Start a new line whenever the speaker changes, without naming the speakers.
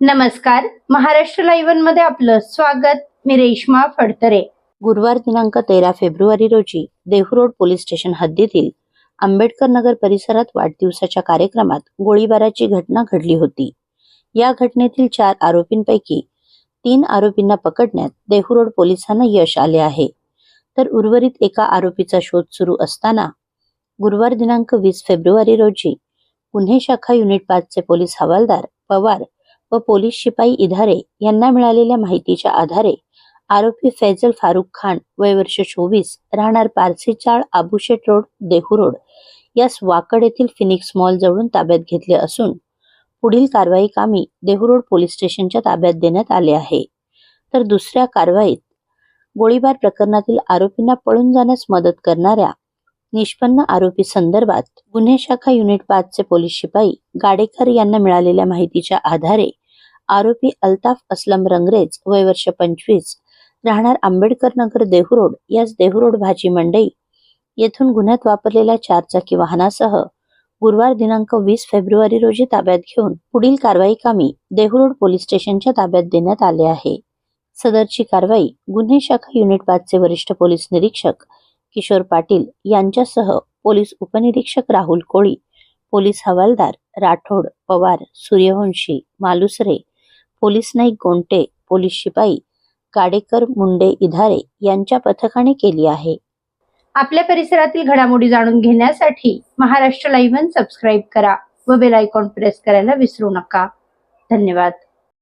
नमस्कार. महाराष्ट्र लाईव्हमध्ये आपलं स्वागत. मी रेश्मा फडतरे.
गुरुवार दिनांक तेरा फेब्रुवारी रोजी देहू पोलीस स्टेशन हद्दीतील आंबेडकर नगर परिसरात वाढदिवसाच्या कार्यक्रमात गोळीबाराची घटना घडली होती. या घटनेतील चार आरोपींपैकी तीन आरोपींना पकडण्यात देहू रोड पोलिसांना यश आले आहे. तर उर्वरित एका आरोपीचा शोध सुरू असताना गुरुवार दिनांक वीस फेब्रुवारी रोजी गुन्हे शाखा युनिट पाचचे पोलीस हवालदार पवार व पोलीस शिपाई इधारे यांना मिळालेल्या माहितीच्या आधारे आरोपी फैजल फारुख खान वय वर्ष चोवीस राहणार पारसी चाळ आबुशेट रोड देहू रोड यास वाकड येथील फिनिक्स मॉल जवळून ताब्यात घेतले असून पुढील कारवाई कामी देहू रोड पोलीस स्टेशनच्या ताब्यात देण्यात आले आहे. तर दुसऱ्या कारवाईत गोळीबार प्रकरणातील आरोपींना पळून जाण्यास मदत करणाऱ्या निष्पन्न आरोपी संदर्भात गुन्हे शाखा युनिट पाचचे पोलीस शिपाई गाडेकर यांना मिळालेल्या माहितीच्या आधारे आरोपी अल्ताफ अस्लम रंगरेज वय वर्ष पंचवीस राहणार आंबेडकर नगर देहूरोड याच देहूरोड भाजी मंडई येथून गुन्ह्यात वापरलेल्या चारचाकी वाहनासह गुरुवार दिनांक वीस फेब्रुवारी रोजी ताब्यात घेऊन पुढील कारवाई कामी देहूरोड पोलीस स्टेशनच्या ताब्यात देण्यात आले आहे. सदरची कारवाई गुन्हे शाखा युनिट पाचचे वरिष्ठ पोलीस निरीक्षक किशोर पाटील यांच्यासह पोलीस उपनिरीक्षक राहुल कोळी पोलीस हवालदार राठोड पवार सूर्यवंशी मालुसरे पोलीस नाईक गोंटे पोलीस शिपाई काडेकर मुंडे इधारे यांच्या पथकाने केली आहे.
आपल्या परिसरातील घडामोडी जाणून घेण्यासाठी महाराष्ट्र लाईव्ह सबस्क्राईब करा व बेल आयकॉन प्रेस करायला विसरू नका. धन्यवाद.